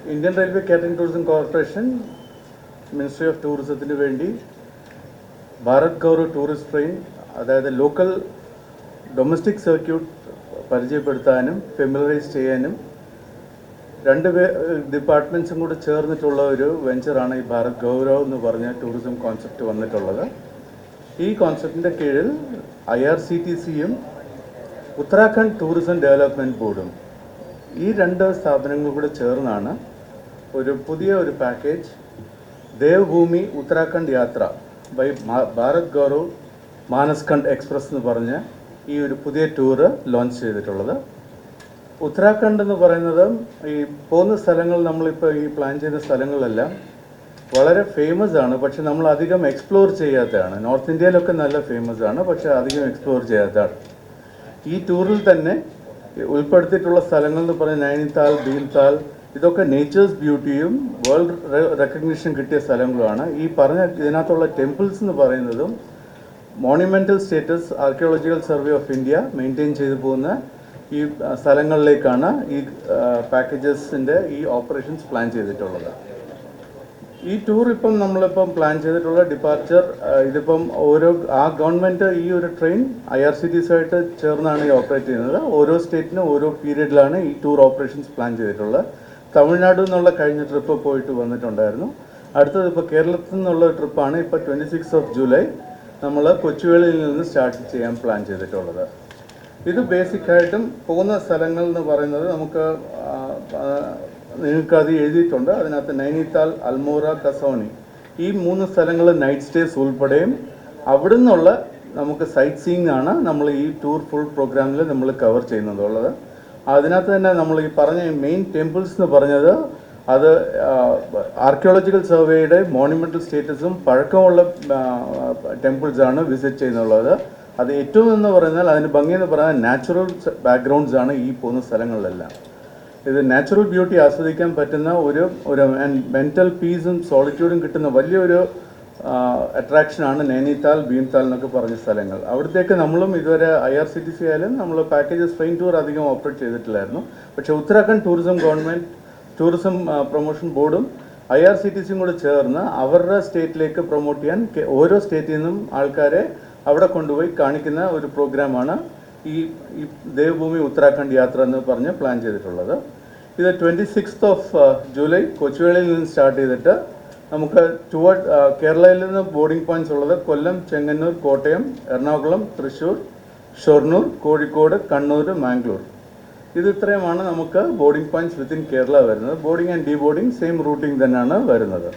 Indian railway catering tourism corporation ministry of ടൂറിസത്തിന് വേണ്ടി Bharat Gaurav tourist train അതായത് ലോക്കൽ ഡൊമസ്റ്റിക് സർക്യൂട്ട് പരിചയപ്പെടുത്താനും ഫെമിലറൈസ് ചെയ്യാനും രണ്ട് പേ കൂടെ ചേർന്നിട്ടുള്ള ഒരു വെഞ്ചറാണ് ഈ ഭാരത് ഗൗരവ് എന്ന് പറഞ്ഞ ടൂറിസം കോൺസെപ്റ്റ് വന്നിട്ടുള്ളത്. ഈ കോൺസെപ്റ്റിന്റെ കീഴിൽ ഐ ആർ സി ടി സിയും ഉത്തരാഖണ്ഡ് ടൂറിസം ഡെവലപ്മെന്റ് ബോർഡും ഈ രണ്ട് സ്ഥാപനങ്ങളും കൂടെ ചേർന്നാണ് ഒരു പുതിയ ഒരു package Devbhoomi Uttarakhand yatra by Bharat Gaurav Manaskhand express എന്ന് പറഞ്ഞ് ഈ ഒരു പുതിയ ടൂറ് ലോഞ്ച് ചെയ്തിട്ടുള്ളത്. ഉത്തരാഖണ്ഡ് എന്ന് പറയുന്നത് ഈ പോകുന്ന സ്ഥലങ്ങൾ നമ്മളിപ്പോൾ ഈ പ്ലാൻ ചെയ്ത സ്ഥലങ്ങളെല്ലാം വളരെ ഫേമസ് ആണ്. പക്ഷെ നമ്മൾ അധികം എക്സ്പ്ലോർ ചെയ്യാത്തതാണ്. നോർത്ത് ഇന്ത്യയിലൊക്കെ നല്ല ഫേമസ് ആണ്. പക്ഷെ അധികം എക്സ്പ്ലോർ ചെയ്യാത്തതാണ്. ഈ ടൂറിൽ തന്നെ ഉൾപ്പെടുത്തിയിട്ടുള്ള സ്ഥലങ്ങൾ എന്ന് പറഞ്ഞാൽ നൈനിതാൽ ഭീംതാൽ ഇതൊക്കെ നേച്ചേഴ്സ് ബ്യൂട്ടിയും വേൾഡ് റെക്കഗ്നിഷൻ കിട്ടിയ സ്ഥലങ്ങളുമാണ്. ഈ പറഞ്ഞ ഇതിനകത്തുള്ള ടെമ്പിൾസ് എന്ന് പറയുന്നതും monumental status archaeological survey of India maintain ചെയ്തു പോകുന്ന ഈ സ്ഥലങ്ങളിലേക്കാണ് ഈ പാക്കേജസിന്റെ ഈ ഓപ്പറേഷൻസ് പ്ലാൻ ചെയ്തിട്ടുള്ളത്. ഈ ടൂർ ഇപ്പം നമ്മളിപ്പം പ്ലാൻ ചെയ്തിട്ടുള്ള ഡിപ്പാർച്ചർ ഇതിപ്പം ഓരോ ആ ഗവൺമെന്റ് ഈ ഒരു train I R C T C ചേർന്നാണ് ഈ ഓപ്പറേറ്റ് ചെയ്യുന്നത്. ഓരോ സ്റ്റേറ്റിനും ഓരോ പീരീഡിലാണ് ഈ ടൂർ ഓപ്പറേഷൻസ് പ്ലാൻ ചെയ്തിട്ടുള്ളത്. തമിഴ്നാട് എന്നുള്ള കഴിഞ്ഞ ട്രിപ്പ് പോയിട്ട് വന്നിട്ടുണ്ടായിരുന്നു. അടുത്തത് ഇപ്പോൾ കേരളത്തിൽ നിന്നുള്ള ട്രിപ്പാണ് ഇപ്പോൾ ട്വന്റി സിക്സ് ഓഫ് ജൂലൈ നമ്മൾ കൊച്ചുവേളിയിൽ നിന്ന് സ്റ്റാർട്ട് ചെയ്യാൻ പ്ലാൻ ചെയ്തിട്ടുള്ളത്. ഇത് ബേസിക്കായിട്ടും പോകുന്ന സ്ഥലങ്ങൾ എന്ന് പറയുന്നത് നമുക്ക് നിങ്ങൾക്ക് അത് എഴുതിയിട്ടുണ്ട്. അതിനകത്ത് നൈനിത്താൽ അൽമോറ കസോണി ഈ മൂന്ന് സ്ഥലങ്ങൾ നൈറ്റ് സ്റ്റേസ് ഉൾപ്പെടെയും അവിടെ നിന്നുള്ള നമുക്ക് സൈറ്റ് സീയിങ് ആണ് നമ്മൾ ഈ ടൂർ ഫുൾ പ്രോഗ്രാമിൽ നമ്മൾ കവർ ചെയ്യുന്നതുള്ളത് അതിനകത്ത് തന്നെ നമ്മൾ ഈ പറഞ്ഞ മെയിൻ ടെമ്പിൾസ് എന്ന് പറഞ്ഞത് അത് ആർക്കിയോളജിക്കൽ സർവേയുടെ മോണിമെന്റൽ സ്റ്റേറ്റസും പഴക്കമുള്ള ടെമ്പിൾസാണ് വിസിറ്റ് ചെയ്യുന്നുള്ളത്. അത് ഏറ്റവും എന്ന് പറഞ്ഞാൽ അതിന് ഭംഗി എന്ന് പറഞ്ഞാൽ നാച്ചുറൽ ബാക്ക്ഗ്രൗണ്ട്സ് ആണ് ഈ പോകുന്ന സ്ഥലങ്ങളിലെല്ലാം. ഇത് നാച്ചുറൽ ബ്യൂട്ടി ആസ്വദിക്കാൻ പറ്റുന്ന ഒരു ഒരു മെന്റൽ പീസും സോളിറ്റ്യൂഡും കിട്ടുന്ന വലിയൊരു അട്രാക്ഷനാണ് നൈനിതാൽ ഭീംതാൽ എന്നൊക്കെ പറഞ്ഞ സ്ഥലങ്ങൾ. അവിടത്തേക്ക് നമ്മളും ഇതുവരെ I R C T C ആയാലും നമ്മൾ പാക്കേജസ് ട്രെയിൻ ടൂർ അധികം ഓപ്പറേറ്റ് ചെയ്തിട്ടില്ലായിരുന്നു. പക്ഷേ Uttarakhand tourism government tourism promotion ബോർഡും ഐ ആർ സി ടി സിയും കൂടെ ചേർന്ന് അവരുടെ സ്റ്റേറ്റിലേക്ക് പ്രൊമോട്ട് ചെയ്യാൻ ഓരോ സ്റ്റേറ്റിൽ നിന്നും ആൾക്കാരെ അവിടെ കൊണ്ടുപോയി കാണിക്കുന്ന ഒരു പ്രോഗ്രാമാണ് ഈ ഈ ദേവഭൂമി ഉത്തരാഖണ്ഡ് യാത്ര എന്ന് പറഞ്ഞ് പ്ലാൻ ചെയ്തിട്ടുള്ളത്. ഇത് ട്വന്റി സിക്സ്ത് ഓഫ് ജൂലൈ കൊച്ചുവേളിയിൽ നിന്ന് സ്റ്റാർട്ട് ചെയ്തിട്ട് നമുക്ക് ടുവ കേരളയിൽ നിന്ന് ബോർഡിംഗ് പോയിന്റ്സ് ഉള്ളത് കൊല്ലം ചെങ്ങന്നൂർ കോട്ടയം എറണാകുളം തൃശ്ശൂർ ഷൊർണൂർ കോഴിക്കോട് കണ്ണൂർ മാംഗ്ലൂർ. ഇത് ഇത്രയുമാണ് നമുക്ക് ബോർഡിംഗ് പോയിന്റ്സ് വിത്തിൻ കേരള വരുന്നത്. Boarding and de boarding same routing തന്നെയാണ് വരുന്നത്.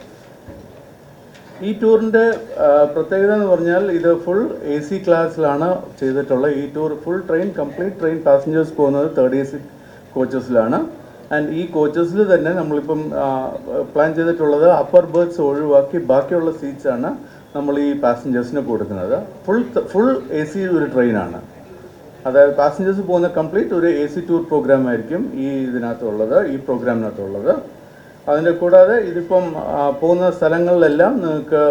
ഈ ടൂറിന്റെ പ്രത്യേകത എന്ന് പറഞ്ഞാൽ ഇത് ഫുൾ എ സി ക്ലാസ്സിലാണ് ചെയ്തിട്ടുള്ളത് ഈ tour full train complete train passengers പോകുന്നത് തേർഡ് എ സി കോച്ചസിലാണ് ആൻഡ് ഈ കോച്ചസിൽ തന്നെ നമ്മളിപ്പം പ്ലാൻ ചെയ്തിട്ടുള്ളത് അപ്പർ ബേർത്ത്സ് ഒഴിവാക്കി ബാക്കിയുള്ള സീറ്റ്സ് ആണ് നമ്മൾ ഈ പാസഞ്ചേഴ്സിന് കൊടുക്കുന്നത്. ഫുൾ ഫുൾ എ സി ഒരു ട്രെയിനാണ് അതായത് പാസഞ്ചേഴ്സ് പോകുന്ന കംപ്ലീറ്റ് ഒരു എ സി ടൂർ പ്രോഗ്രാം ആയിരിക്കും ഈ ഇതിനകത്തുള്ളത് ഈ പ്രോഗ്രാമിനകത്തുള്ളത് അതിന്റെ കൂടാതെ ഇതിപ്പം പോകുന്ന സ്ഥലങ്ങളിലെല്ലാം നിങ്ങൾക്ക്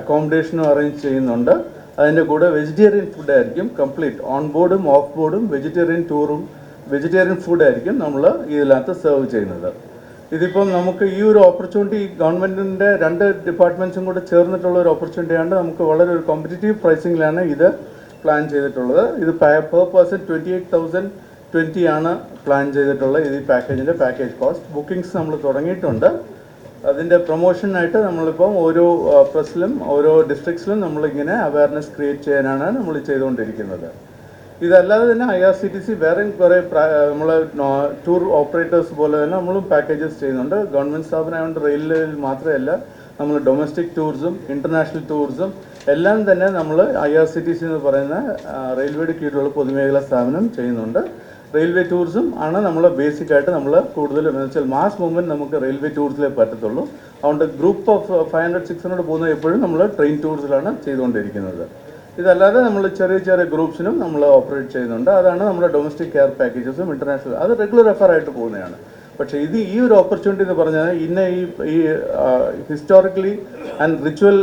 അക്കോമഡേഷനും അറേഞ്ച് ചെയ്യുന്നുണ്ട്. അതിന്റെ കൂടെ വെജിറ്റേറിയൻ ഫുഡ് ആയിരിക്കും കംപ്ലീറ്റ് ഓൺ ബോർഡും ഓഫ് ബോർഡും വെജിറ്റേറിയൻ ടൂറും വെജിറ്റേറിയൻ ഫുഡ് ആയിരിക്കും നമ്മൾ ഇതിനകത്ത് സെർവ് ചെയ്യുന്നത്. ഇതിപ്പം നമുക്ക് ഈ ഒരു ഓപ്പർച്യൂണിറ്റി ഗവൺമെന്റിന്റെ രണ്ട് ഡിപ്പാർട്ട്മെന്റ്സും കൂടെ ചേർന്നിട്ടുള്ള ഒരു ഓപ്പർച്യൂണിറ്റിയാണ് നമുക്ക് വളരെ ഒരു കോമ്പറ്റീറ്റീവ് പ്രൈസിങ്ങിലാണ് ഇത് പ്ലാൻ ചെയ്തിട്ടുള്ളത്. ഇത് per person twenty eight thousand twenty ആണ് പ്ലാൻ ചെയ്തിട്ടുള്ള ഈ പാക്കേജിന്റെ പാക്കേജ് കോസ്റ്റ് ബുക്കിംഗ്സ് നമ്മൾ തുടങ്ങിയിട്ടുണ്ട്. അതിന്റെ പ്രൊമോഷനായിട്ട് നമ്മളിപ്പം ഓരോ പ്രസ്സിലും ഓരോ ഡിസ്ട്രിക്ട്സിലും നമ്മളിങ്ങനെ അവയർനെസ് ക്രിയേറ്റ് ചെയ്യാനാണ് നമ്മൾ ചെയ്തുകൊണ്ടിരിക്കുന്നത്. ഇതല്ലാതെ തന്നെ I R C T C വേറെയും കുറേ നമ്മൾ ടൂർ ഓപ്പറേറ്റേഴ്സ് പോലെ തന്നെ നമ്മളും പാക്കേജസ് ചെയ്യുന്നുണ്ട്. ഗവൺമെന്റ് സ്ഥാപനമായതുകൊണ്ട് റെയിൽവേയിൽ മാത്രമല്ല നമ്മൾ ഡൊമസ്റ്റിക് ടൂറിസം ഇന്റർനാഷണൽ ടൂറിസം എല്ലാം തന്നെ നമ്മൾ I R C T C എന്ന് പറയുന്ന റെയിൽവേയുടെ കീഴിലുള്ള പൊതുമേഖലാ സ്ഥാപനം ചെയ്യുന്നുണ്ട്. റെയിൽവേ ടൂറിസം ആണ് നമ്മൾ ബേസിക് ആയിട്ട് നമ്മൾ കൂടുതലും എന്ന് വെച്ചാൽ മാസ് മൂവ്മെന്റ് നമുക്ക് റെയിൽവേ ടൂറിസിലേ പറ്റത്തുള്ളൂ. അതുകൊണ്ട് group of five hundred six hundred പോകുന്ന എപ്പോഴും നമ്മൾ ട്രെയിൻ ടൂറിസിലാണ് ചെയ്തുകൊണ്ടിരിക്കുന്നത്. ഇതല്ലാതെ നമ്മൾ ചെറിയ ചെറിയ ഗ്രൂപ്പ്സിനും നമ്മൾ ഓപ്പറേറ്റ് ചെയ്യുന്നുണ്ട്. അതാണ് നമ്മുടെ ഡൊമസ്റ്റിക് കെയർ പാക്കേജസും ഇന്റർനാഷണൽ. അത് റെഗുലർ എഫർ ആയിട്ട് പോകുന്നതാണ്. പക്ഷേ ഇത് ഈ ഒരു ഓപ്പർച്യൂണിറ്റി എന്ന് പറഞ്ഞാൽ ഇന്ന ഈ ഈ historically and ritual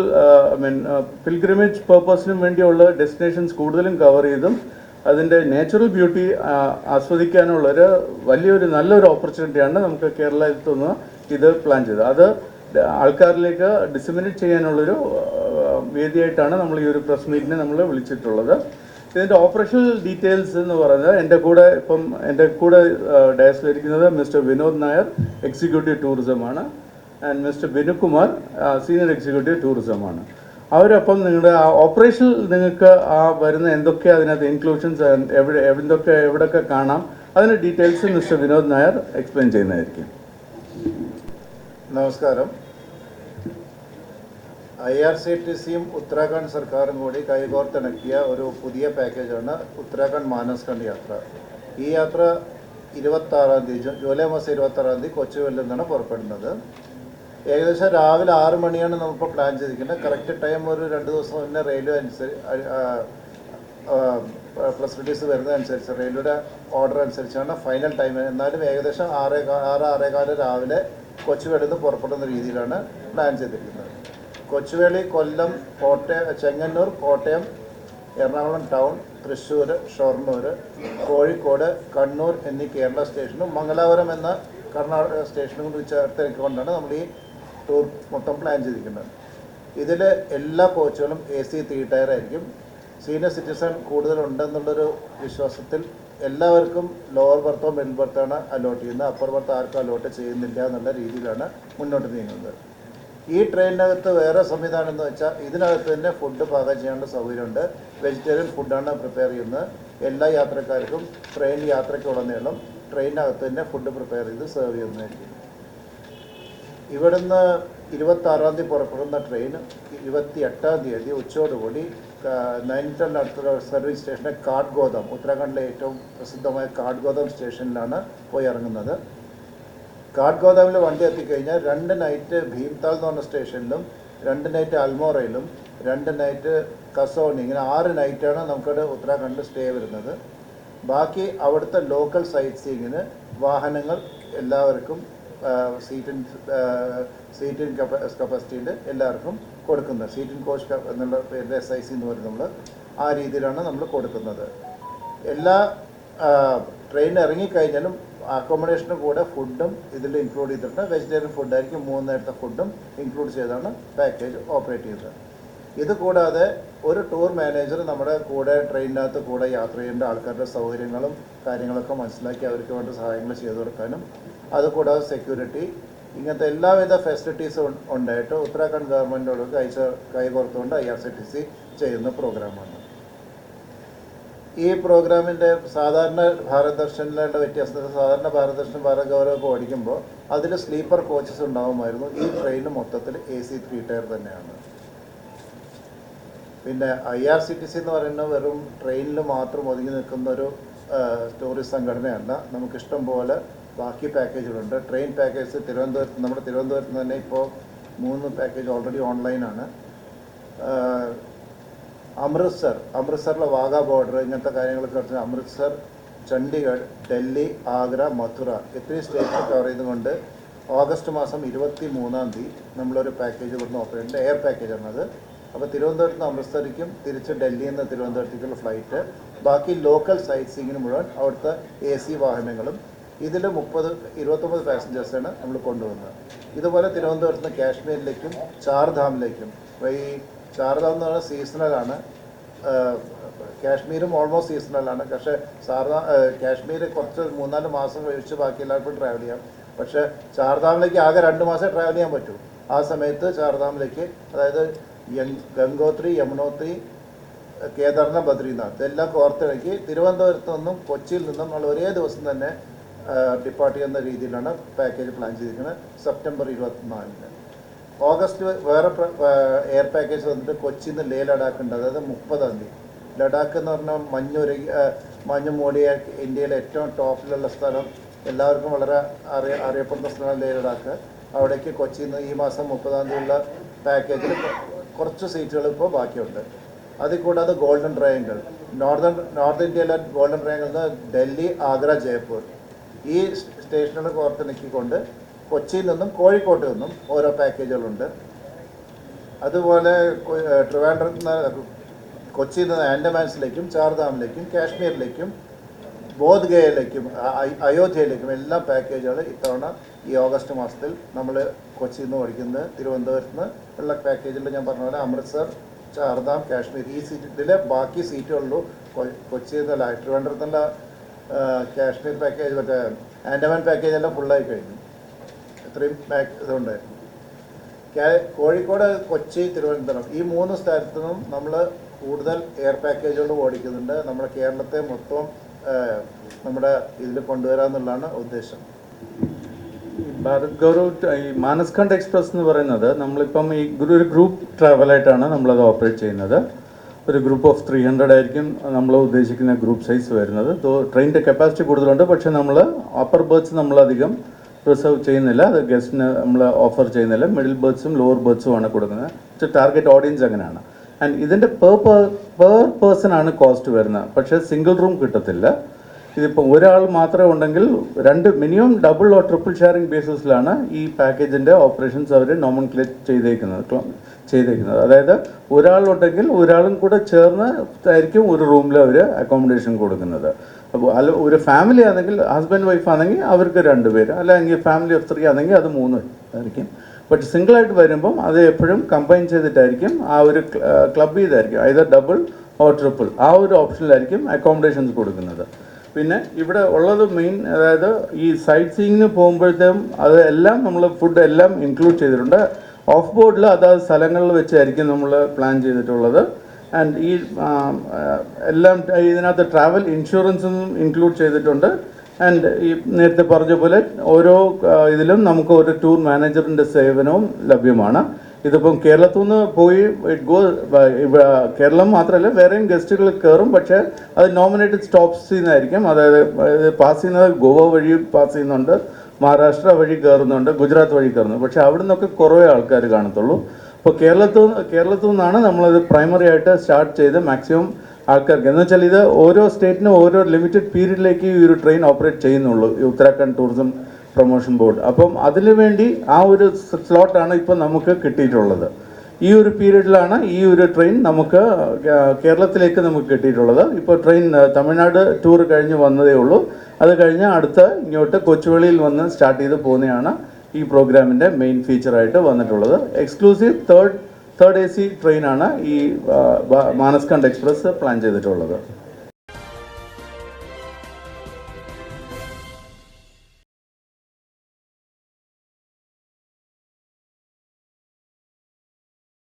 I mean pilgrimage പേർപ്പസിനും വേണ്ടിയുള്ള ഡെസ്റ്റിനേഷൻസ് കൂടുതലും കവർ ചെയ്തും അതിന്റെ നാച്ചുറൽ ബ്യൂട്ടി ആസ്വദിക്കാനുള്ളൊരു വലിയൊരു നല്ലൊരു ഓപ്പർച്യൂണിറ്റിയാണ് നമുക്ക് കേരളത്തിൽ നിന്ന് ഇത് പ്ലാൻ ചെയ്തത്. അത് ആൾക്കാരിലേക്ക് ഡിസിമിനേറ്റ് ചെയ്യാനുള്ളൊരു വേദിയായിട്ടാണ് നമ്മൾ ഈ ഒരു പ്രസ് മീറ്റിനെ നമ്മൾ വിളിച്ചിട്ടുള്ളത്. ഇതിന്റെ ഓപ്പറേഷണൽ ഡീറ്റെയിൽസ് എന്ന് പറയുന്നത് എന്റെ കൂടെ ഇപ്പം എന്റെ കൂടെ ഡയസിലിരിക്കുന്നത് mister Vinod Nair executive ടൂറിസമാണ് and mister Binukumar senior executive ടൂറിസമാണ് അവരൊപ്പം നിങ്ങളുടെ ആ ഓപ്പറേഷനിൽ നിങ്ങൾക്ക് ആ വരുന്ന എന്തൊക്കെ അതിനകത്ത് ഇൻക്ലൂഷൻസ് എവിടെ എന്തൊക്കെ എവിടെയൊക്കെ കാണാം അതിന്റെ details mister Vinod Nair explain ചെയ്യുന്നതായിരിക്കും. നമസ്കാരം. ഐ ആർ സി ടി സിയും ഉത്തരാഖണ്ഡ് സർക്കാരും കൂടി കൈകോർത്തിണക്കിയ ഒരു പുതിയ പാക്കേജാണ് ഉത്തരാഖണ്ഡ് മാനസ്ഖണ്ഡ് യാത്ര. ഈ യാത്ര ഇരുപത്താറാം തീയതി ജൂ- ജൂലൈ മാസം ഇരുപത്താറാം തീയതി കൊച്ചുവേലിൽ നിന്നാണ് പുറപ്പെടുന്നത്. ഏകദേശം രാവിലെ ആറ് മണിയാണ് നമ്മളിപ്പോൾ പ്ലാൻ ചെയ്തിരിക്കുന്നത്. കറക്റ്റ് ടൈം ഒരു രണ്ട് ദിവസം മുന്നേ റെയിൽവേ അനുസരിച്ച് ഫെസിലിറ്റീസ് വരുന്നതനുസരിച്ച് റെയിൽവേയുടെ ഓർഡർ അനുസരിച്ചാണ് ഫൈനൽ ടൈം. എന്നാലും ഏകദേശം ആറേ ആറ് ആറേകാൽ രാവിലെ കൊച്ചുവേളിൽ നിന്ന് പുറപ്പെടുന്ന രീതിയിലാണ് പ്ലാൻ ചെയ്തിരിക്കുന്നത്. കൊച്ചുവേളി കൊല്ലം കോട്ടയം ചെങ്ങന്നൂർ കോട്ടയം എറണാകുളം ടൗൺ തൃശ്ശൂർ ഷൊർണൂർ കോഴിക്കോട് കണ്ണൂർ എന്നീ കേരള സ്റ്റേഷനും മംഗലാപുരം എന്ന കർണാടക സ്റ്റേഷനും കൂടി ചേർത്തിക്കൊണ്ടാണ് നമ്മൾ ഈ ടൂർ മൊത്തം പ്ലാൻ ചെയ്തിരിക്കുന്നത്. ഇതിൽ എല്ലാ കോച്ചുകളും എ സി ത്രീ ടയർ ആയിരിക്കും. സീനിയർ സിറ്റിസൺ കൂടുതലുണ്ടെന്നുള്ളൊരു വിശ്വാസത്തിൽ എല്ലാവർക്കും ലോവർ ബർത്തോ മിഡിൽ ബർത്താണ് അലോട്ട് ചെയ്യുന്നത്. അപ്പർ ബർത്ത് ആർക്കും അലോട്ട് ചെയ്യുന്നില്ല എന്നുള്ള രീതിയിലാണ് മുന്നോട്ട് നീങ്ങുന്നത്. ഈ ട്രെയിനിനകത്ത് വേറെ സംവിധാനം എന്ന് വെച്ചാൽ ഇതിനകത്ത് തന്നെ ഫുഡ് പാകം ചെയ്യാനുള്ള സൗകര്യമുണ്ട്. വെജിറ്റേറിയൻ ഫുഡാണ് പ്രിപ്പയർ ചെയ്യുന്നത്. എല്ലാ യാത്രക്കാർക്കും ട്രെയിൻ യാത്രയ്ക്കുടനീളം ട്രെയിനകത്ത് തന്നെ ഫുഡ് പ്രിപ്പയർ ചെയ്ത് സെർവ് ചെയ്യുന്നതായിരിക്കും ഇവിടുന്ന് ഇരുപത്തി ആറാം തീയതി പുറപ്പെടുന്ന ട്രെയിൻ ഇരുപത്തി എട്ടാം തീയതി ഉച്ചയോടുകൂടി നൈനിറ്റാലിന്റെ അടുത്തുള്ള സർവീസ് സ്റ്റേഷനെ കാഠ്ഗോദം ഉത്തരാഖണ്ഡിലെ ഏറ്റവും പ്രസിദ്ധമായ കാഠ്ഗോദം സ്റ്റേഷനിലാണ് പോയി ഇറങ്ങുന്നത്. കാഠ്ഗോദാമിൽ വണ്ടി എത്തിക്കഴിഞ്ഞാൽ രണ്ട് നൈറ്റ് ഭീംതാൽ എന്ന് പറഞ്ഞ സ്റ്റേഷനിലും രണ്ട് നൈറ്റ് അൽമോറയിലും രണ്ട് നൈറ്റ് കസോണി ഇങ്ങനെ ആറ് നൈറ്റാണ് നമുക്കവിടെ ഉത്തരാഖണ്ഡ് സ്റ്റേ വരുന്നത്. ബാക്കി അവിടുത്തെ ലോക്കൽ സൈറ്റ് സീയിങ്ങിന് വാഹനങ്ങൾ എല്ലാവർക്കും സീറ്റിൻ സീറ്റിൻ കപ്പാസിറ്റിയിൽ എല്ലാവർക്കും കൊടുക്കുന്നത്. സീറ്റിൻ കോച്ച് എന്നുള്ള പേരിൽ എസ് ഐ സി എന്ന് പറയുന്നത് നമ്മൾ ആ രീതിയിലാണ് നമ്മൾ കൊടുക്കുന്നത്. എല്ലാ ട്രെയിൻ ഇറങ്ങിക്കഴിഞ്ഞാലും അക്കോമഡേഷന് കൂടെ ഫുഡും ഇതിൽ ഇൻക്ലൂഡ് ചെയ്തിട്ടുണ്ട്. വെജിറ്റേറിയൻ ഫുഡായിരിക്കും മൂന്ന് നേരത്തെ ഫുഡും ഇൻക്ലൂഡ് ചെയ്താണ് പാക്കേജ് ഓപ്പറേറ്റ് ചെയ്തത്. ഇത് കൂടാതെ ഒരു ടൂർ മാനേജർ നമ്മുടെ കൂടെ ട്രെയിനിനകത്ത് കൂടെ യാത്ര ചെയ്യേണ്ട ആൾക്കാരുടെ സൗകര്യങ്ങളും കാര്യങ്ങളൊക്കെ മനസ്സിലാക്കി അവർക്ക് വേണ്ട സഹായങ്ങൾ ചെയ്തു കൊടുക്കാനും അതുകൂടാതെ സെക്യൂരിറ്റി ഇങ്ങനത്തെ എല്ലാവിധ ഫെസിലിറ്റീസും ഉണ്ടായിട്ട് ഉത്തരാഖണ്ഡ് ഗവൺമെന്റോട് കൈ കൈകോർത്തുകൊണ്ട് I R C T C ചെയ്യുന്ന പ്രോഗ്രാമാണ് ഈ പ്രോഗ്രാമിന്റെ സാധാരണ ഭാരത് ദർശനിലുള്ള വ്യത്യാസത്തിൽ സാധാരണ ഭാരത് ദർശൻ ഭാരത് ഗൗരവൊക്കെ ഓടിക്കുമ്പോൾ അതിൽ സ്ലീപ്പർ കോച്ചസ് ഉണ്ടാകുമായിരുന്നു ഈ ട്രെയിൻ മൊത്തത്തിൽ എ സി ത്രീ ടയർ തന്നെയാണ്. പിന്നെ I R C T C എന്ന് പറയുന്നത് വെറും ട്രെയിനിൽ മാത്രം ഒതുങ്ങി നിൽക്കുന്ന ഒരു ടൂറിസ്റ്റ് സംഘടനയല്ല. നമുക്കിഷ്ടം പോലെ ബാക്കി പാക്കേജുകളുണ്ട്. ട്രെയിൻ പാക്കേജ് തിരുവനന്തപുരത്ത് നമ്മുടെ തിരുവനന്തപുരത്ത് തന്നെ ഇപ്പോൾ മൂന്ന് പാക്കേജ് ഓൾറെഡി ഓൺലൈനാണ്. അമൃത്സർ അമൃത്സറിലെ വാഗ ബോർഡർ ഇങ്ങനത്തെ കാര്യങ്ങളൊക്കെ വെച്ചാൽ അമൃത്സർ ചണ്ഡീഗഡ് ഡൽഹി ആഗ്ര മഥുര ഇത്രയും സ്റ്റേറ്റ് കവർ ചെയ്തുകൊണ്ട് ഓഗസ്റ്റ് മാസം ഇരുപത്തി മൂന്നാം തീയതി നമ്മളൊരു പാക്കേജ് ഇവിടുന്ന് ഓപ്പറേറ്റ് എയർ പാക്കേജ് അത്. അപ്പോൾ തിരുവനന്തപുരത്ത് നിന്ന് അമൃത്സറിക്കും തിരിച്ച് ഡൽഹിയിൽ നിന്ന് തിരുവനന്തപുരത്തേക്കുള്ള ഫ്ലൈറ്റ് ബാക്കി ലോക്കൽ സൈറ്റ് സീങ്ങിന് മുഴുവൻ അവിടുത്തെ എ സി വാഹനങ്ങളും ഇതിൽ മുപ്പത് ഇരുപത്തൊമ്പത് പാസഞ്ചേഴ്സാണ് നമ്മൾ കൊണ്ടുവന്നത്. ഇതുപോലെ തിരുവനന്തപുരത്ത് നിന്ന് കാശ്മീരിലേക്കും ചാർധാമിലേക്കും ഈ ചാർധാം എന്ന് പറയുന്നത് സീസണലാണ് കാശ്മീരും ഓൾമോസ്റ്റ് സീസണലാണ് പക്ഷേ സാർധാ കാശ്മീർ കുറച്ച് മൂന്നാൽ മാസം കഴിച്ച് ബാക്കി എല്ലാവർക്കും ട്രാവൽ ചെയ്യാം. പക്ഷേ ചാർധാമിലേക്ക് ആകെ രണ്ട് മാസം ട്രാവൽ ചെയ്യാൻ പറ്റൂ. ആ സമയത്ത് ചാർധാമിലേക്ക് അതായത് ഗംഗോത്രി യമുനോത്രി കേദാർനാഥ് ബദ്രീനാഥ് ഇതെല്ലാം കോർത്തിണക്കി തിരുവനന്തപുരത്ത് നിന്നും കൊച്ചിയിൽ നിന്നും നമ്മൾ ഒരേ ദിവസം തന്നെ ഡിപ്പാർട്ട് ചെയ്യുന്ന രീതിയിലാണ് പാക്കേജ് പ്ലാൻ ചെയ്തിരിക്കുന്നത്. സെപ്റ്റംബർ ഇരുപത്തിനാലിന്. ഓഗസ്റ്റ് വേറെ എയർ പാക്കേജ് വന്നിട്ട് കൊച്ചിയിൽ നിന്ന് ലേ ലഡാക്ക് ഉണ്ട്. അതായത് മുപ്പതാം തീയതി. ലഡാക്ക് എന്ന് പറഞ്ഞാൽ മഞ്ഞുരുകി മഞ്ഞ് മൂടിയ ഇന്ത്യയിലെ ഏറ്റവും ടോപ്പിലുള്ള സ്ഥലം. എല്ലാവർക്കും വളരെ അറിയ അറിയപ്പെടുന്ന സ്ഥലമാണ് ലേ ലഡാക്ക്. അവിടേക്ക് കൊച്ചിയിൽ നിന്ന് ഈ മാസം മുപ്പതാം തീയതിയുള്ള പാക്കേജിൽ കുറച്ച് സീറ്റുകൾ ഇപ്പോൾ ബാക്കിയുണ്ട്. അതിൽ കൂടാതെ ഗോൾഡൻ ട്രയാങ്കിൾ നോർത്തേൺ നോർത്ത് ഇന്ത്യയിലെ ഗോൾഡൻ ട്രയാങ്കിൾ ഡൽഹി ആഗ്ര ജയ്പൂർ. ഈ സ്റ്റേഷനുകൾ കോർത്തിണക്കിക്കൊണ്ട് കൊച്ചിയിൽ നിന്നും കോഴിക്കോട്ട് നിന്നും ഓരോ പാക്കേജുകളുണ്ട്. അതുപോലെ ട്രിവാൻഡ്രത്ത് നിന്ന് കൊച്ചിയിൽ നിന്ന് ആൻഡമാൻസിലേക്കും ചാർധാമിലേക്കും കാശ്മീരിലേക്കും ബോധ്ഗയയിലേക്കും അയോധ്യയിലേക്കും എല്ലാ പാക്കേജുകൾ ഇത്തവണ ഈ ഓഗസ്റ്റ് മാസത്തിൽ നമ്മൾ കൊച്ചിയിൽ നിന്ന് ഓടിക്കുന്നത്. തിരുവനന്തപുരത്ത് നിന്ന് ഉള്ള പാക്കേജിൽ ഞാൻ പറഞ്ഞ പോലെ അമൃത്സർ ചാർധാം കാശ്മീർ ഈ സീറ്റിലെ ബാക്കി സീറ്റുകളിലും കൊച്ചിയിൽ നിന്നല്ല ട്രിവാൻഡ്രത്തിന്റെ കാശ്മീർ പാക്കേജ് മറ്റേ ആൻഡമാൻ പാക്കേജ് എല്ലാം ഫുള്ളായി കഴിഞ്ഞു. ഇത്രയും ബാക്ക് ഇതുണ്ടായിരുന്നു കോഴിക്കോട് കൊച്ചി തിരുവനന്തപുരം ഈ മൂന്ന് സ്ഥലത്തു നിന്നും നമ്മൾ കൂടുതൽ എയർ പാക്കേജുകൾ ഓടിക്കുന്നുണ്ട്. നമ്മുടെ കേരളത്തെ മൊത്തം നമ്മുടെ ഇതിൽ കൊണ്ടുവരാമെന്നുള്ളതാണ് ഉദ്ദേശം. ഭാരത് ഗൗരവ് ഈ മാനസ്കണ്ട് എക്സ്പ്രസ് എന്ന് പറയുന്നത് നമ്മളിപ്പം ഈ ഒരു ഗ്രൂപ്പ് ട്രാവലായിട്ടാണ് നമ്മളത് ഓപ്പറേറ്റ് ചെയ്യുന്നത്. ഒരു ഗ്രൂപ്പ് ഓഫ് ത്രീ ഹൺഡ്രഡ് ആയിരിക്കും നമ്മൾ ഉദ്ദേശിക്കുന്ന ഗ്രൂപ്പ് സൈസ് വരുന്നത്. ട്രെയിനിന്റെ കപ്പാസിറ്റി കൂടുതലുണ്ട് പക്ഷേ നമ്മൾ അപ്പർ ബേർത്ത് നമ്മളധികം റിസർവ് ചെയ്യുന്നില്ല അത് ഗസ്റ്റിന് നമ്മൾ ഓഫർ ചെയ്യുന്നില്ല. മിഡിൽ ബേർഡ്സും ലോവർ ബേർഡ്സും ആണ് കൊടുക്കുന്നത്. ടാർഗറ്റ് ഓഡിയൻസ് അങ്ങനെയാണ്. ആൻഡ് ഇതിന്റെ പെർ പെർ പേഴ്സൺ ആണ് കോസ്റ്റ് വരുന്നത്. പക്ഷേ സിംഗിൾ റൂം കിട്ടത്തില്ല. ഇതിപ്പോൾ ഒരാൾ മാത്രമേ ഉണ്ടെങ്കിൽ രണ്ട് minimum double or triple sharing ബേസിസിലാണ് ഈ പാക്കേജിന്റെ ഓപ്പറേഷൻസ് അവർ നോമൻക്ലേറ്റ് ചെയ്തേക്കുന്നത്. ചെയ്തേക്കുന്നത്. അതായത് ഒരാളുണ്ടെങ്കിൽ ഒരാളും കൂടെ ചേർന്ന് ആയിരിക്കും ഒരു റൂമിൽ അവർ അക്കോമഡേഷൻ കൊടുക്കുന്നത്. അപ്പോൾ അല്ല ഒരു ഫാമിലി ആണെങ്കിൽ ഹസ്ബൻഡ് വൈഫ് ആണെങ്കിൽ അവർക്ക് രണ്ട് പേര് അല്ലെങ്കിൽ ഫാമിലി ഓഫ് ത്രീ ആണെങ്കിൽ അത് മൂന്ന് ആയിരിക്കും. ബട്ട് സിംഗിളായിട്ട് വരുമ്പം അത് എപ്പോഴും കമ്പൈൻ ചെയ്തിട്ടായിരിക്കും ആ ഒരു ക്ലബ് ചെയ്തായിരിക്കും either ഡബിൾ ഓർ ട്രിപ്പിൾ ആ ഒരു ഓപ്ഷനിലായിരിക്കും അക്കോമഡേഷൻസ് കൊടുക്കുന്നത്. പിന്നെ ഇവിടെ ഉള്ളത് മെയിൻ അതായത് ഈ സൈറ്റ് സീയിങ്ങിന് പോകുമ്പോഴത്തേക്കും അത് എല്ലാം നമ്മൾ ഫുഡ് എല്ലാം ഇൻക്ലൂഡ് ചെയ്തിട്ടുണ്ട്. ഓഫ് ബോർഡിൽ അതാത് സ്ഥലങ്ങളിൽ വെച്ചായിരിക്കും നമ്മൾ പ്ലാൻ ചെയ്തിട്ടുള്ളത്. ആൻഡ് ഈ ആ, ആ, എല്ലാം ഇതിനകത്ത് ട്രാവൽ ഇൻഷുറൻസും ഇൻക്ലൂഡ് ചെയ്തിട്ടുണ്ട്. ആൻഡ് ഈ നേരത്തെ പറഞ്ഞ പോലെ ഓരോ ആ, ഇതിലും നമുക്ക് ഒരു ടൂർ മാനേജറിന്റെ സേവനവും ലഭ്യമാണ്. ഇതിപ്പം കേരളത്തിൽ നിന്ന് പോയി ഇറ്റ് ഗോ കേരളം മാത്രമല്ല വേറെയും ഗസ്റ്റുകൾ കയറും. പക്ഷേ അത് നോമിനേറ്റഡ് സ്റ്റോപ്സ് ചെയ്യുന്നതായിരിക്കും അതായത് പാസ് ചെയ്യുന്നത് ഗോവ വഴി പാസ് ചെയ്യുന്നുണ്ട്. മഹാരാഷ്ട്ര വഴി കയറുന്നുണ്ട്. ഗുജറാത്ത് വഴി കയറുന്നുണ്ട്. പക്ഷേ അവിടെ നിന്നൊക്കെ കുറേ ആൾക്കാർ കാണത്തുള്ളൂ. അപ്പോൾ കേരളത്തിൽ കേരളത്തിൽ നിന്നാണ് നമ്മളത് പ്രൈമറി ആയിട്ട് സ്റ്റാർട്ട് ചെയ്ത് മാക്സിമം ആൾക്കാർക്ക്. എന്ന് വെച്ചാൽ ഇത് ഓരോ സ്റ്റേറ്റിനും ഓരോ ലിമിറ്റഡ് പീരീഡിലേക്ക് ഈ ഒരു ട്രെയിൻ ഓപ്പറേറ്റ് ചെയ്യുന്നുള്ളൂ. ഈ ഉത്തരാഖണ്ഡ് ടൂറിസം പ്രൊമോഷൻ ബോർഡ് അപ്പം അതിനു വേണ്ടി ആ ഒരു സ്ലോട്ടാണ് ഇപ്പോൾ നമുക്ക് കിട്ടിയിട്ടുള്ളത്. ഈ ഒരു പീരീഡിലാണ് ഈ ഒരു ട്രെയിൻ നമുക്ക് കേരളത്തിലേക്ക് നമുക്ക് കിട്ടിയിട്ടുള്ളത്. ഇപ്പോൾ ട്രെയിൻ തമിഴ്നാട് ടൂർ കഴിഞ്ഞ് വന്നതേ ഉള്ളൂ. അത് കഴിഞ്ഞ് അടുത്ത് ഇങ്ങോട്ട് കൊച്ചുവേളിയിൽ വന്ന് സ്റ്റാർട്ട് ചെയ്ത് പോകുന്നതാണ് ഈ പ്രോഗ്രാമിന്റെ മെയിൻ ഫീച്ചറായിട്ട് വന്നിട്ടുള്ളത്. Exclusive third third A C ട്രെയിനാണ് ഈ മാനസ്കണ്ഡ് എക്സ്പ്രസ് പ്ലാൻ ചെയ്തിട്ടുള്ളത്.